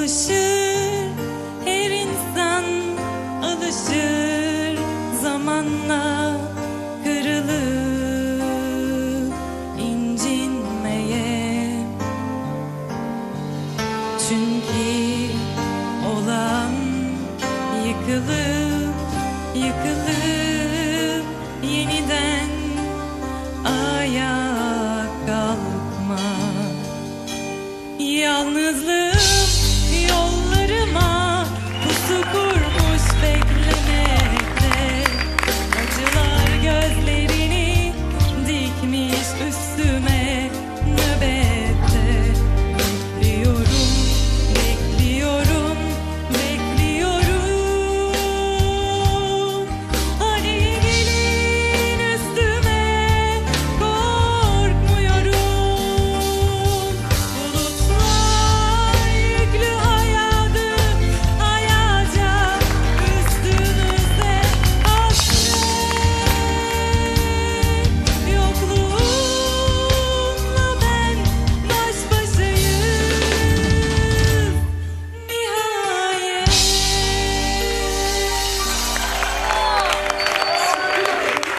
Alışır her insan alışır zamanla kırılır incinmeye. Çünkü olan yıkılıp yıkılıp yeniden ayağa kalkma. Yalnızlık